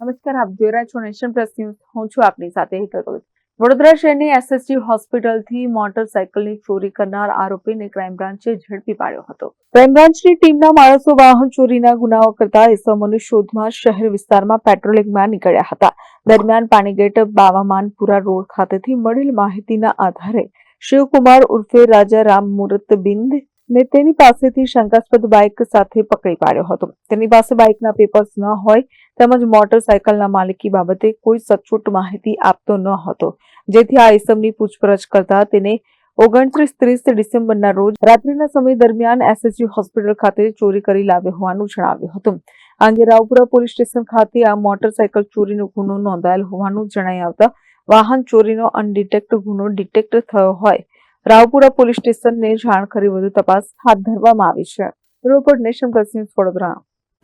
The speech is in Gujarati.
નમસ્કાર, આપ જોઈ રહ્યા છો નેશન પ્રેસ ન્યૂઝ. હું છું આપની સાથે હિતલ ભગત વડોદરા શહેરની એસએસજી હોસ્પિટલથી મોટરસાયકલની ચોરી કરનાર આરોપીને ક્રાઇમ બ્રાન્ચે ઝડપી પાડ્યો હતો. ક્રાઇમ બ્રાન્ચની ટીમના માણસો વાહન ચોરીના ગુનાઓ કરતા ઇસમોની શોધમાં શહેર વિસ્તારમાં પેટ્રોલિંગમાં નીકળ્યા હતા. દરમિયાન પાણીગેટ બાવામાનપુરા રોડ ખાતેથી મળેલ માહિતીના આધારે શિવકુમાર ઉર્ફે રાજા રામ મુરત બિંદ ને તેની પાસેથી શંકાસ્પદ બાઇક સાથે પકડી પાડ્યો હતો. તેની પાસે બાઇકના પેપર્સ ન હોય તેમજ મોટરસાયકલના માલિકી બાબતે કોઈ સચોટ માહિતી આપતો ન હતો. જેથી આ ઇસમની પૂછપરછ કરતા તેને ઓગણત્રીસ ત્રીસ ડિસેમ્બરના રોજ રાત્રિના સમય દરમિયાન એસએસયુ હોસ્પિટલ ખાતે ચોરી કરી લાવ્યો હોવાનું જણાવ્યું હતું. આ અંગે રાવપુરા પોલીસ સ્ટેશન ખાતે આ મોટરસાયકલ ચોરીનો ગુનો નોંધાયેલ હોવાનું જણાઈ આવતા વાહન ચોરીનો અનડિટેક્ટ ગુનો ડિટેક્ટ થયો હોય. રાવપુરા પોલીસ સ્ટેશનને જાણ કરી વધુ તપાસ હાથ ધરવામાં આવી છે. Report Nation Plus Vadodara.